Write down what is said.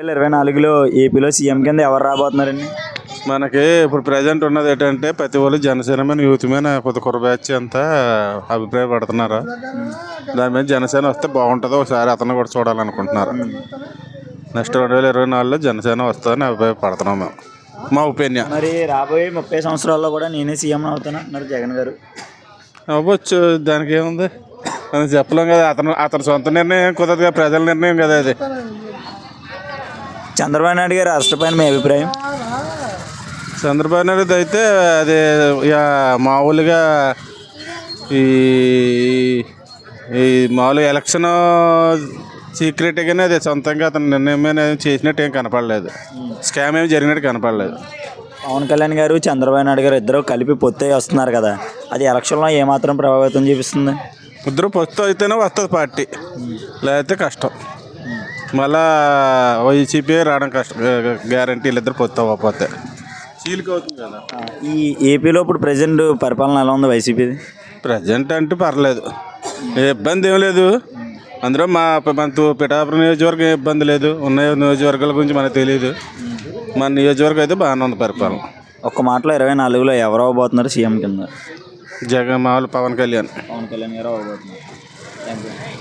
వేల ఇరవై నాలుగులో ఏపీలో సీఎం కింద ఎవరు రాబోతున్నారండి? మనకి ఇప్పుడు ప్రజెంట్ ఉన్నది ఏంటంటే ప్రతి వాళ్ళు జనసేన మీద యూత్ మీద కొత్త కుర్ర బ్యాచ్ అంతా అభిప్రాయపడుతున్నారు. దాని మీద జనసేన వస్తే బాగుంటుంది. ఒకసారి అతను కూడా చూడాలనుకుంటున్నారు. నెక్స్ట్ రెండు వేల ఇరవై నాలుగులో జనసేన వస్తుందని అభిప్రాయపడుతున్నాం మేము. మా ఒపీనియన్. మరి రాబోయే ముప్పై సంవత్సరాల్లో కూడా నేనే సీఎం అవుతాను? అంటున్నారు జగన్ గారు? అవ్వచ్చు. దానికి ఏముంది? మనం చెప్పలేం కదా. అతను అతని సొంత నిర్ణయం కుదరదు కదా. ప్రజల నిర్ణయం కదా అది చంద్రబాబు నాయుడు గారు అరెస్ట్ పైన మీ అభిప్రాయం? చంద్రబాబు నాయుడు అయితే అది ఇక మామూలుగా ఈ ఈ మామూలుగా ఎలక్షన్ సీక్రెట్గానే అది సొంతంగా అతని నిర్ణయం చేసినట్టు ఏం కనపడలేదు. స్కామ్ ఏమి జరిగినట్టు కనపడలేదు. పవన్ కళ్యాణ్ గారు చంద్రబాబు నాయుడు గారు ఇద్దరు కలిపి పొత్తే వస్తున్నారు కదా. అది ఎలక్షన్లో ఏమాత్రం ప్రభావితం చూపిస్తుంది? ఇద్దరు పొత్తు అయితేనే వస్తుంది పార్టీ. లేకపోతే కష్టం. మళ్ళా వైసీపీ రావడం కష్టం. గ్యారంటీ వీళ్ళిద్దరు పొత్తు అవ్వకపోతే చీలిక అవుతుంది కదా. ఈ ఏపీలో ఇప్పుడు ప్రజెంట్ పరిపాలన ఎలా ఉంది వైసీపీది? ప్రజెంట్ అంటే పర్లేదు. ఏ ఇబ్బంది ఏం లేదు. అందులో మా మన తూ- పిఠాపురం నియోజకవర్గం ఏ ఇబ్బంది లేదు. ఉన్న నియోజకవర్గాల గురించి మనకు తెలియదు మన నియోజకవర్గం అయితే బాగానే ఉంది పరిపాలన. ఒక్క మాటలో ఇరవై నాలుగులో ఎవరు అవ్వబోతున్నారు సీఎం కింద? జగన్ మామూలు పవన్ కళ్యాణ్. పవన్ కళ్యాణ్ గారు అవ్వబోతున్నారు. Thank you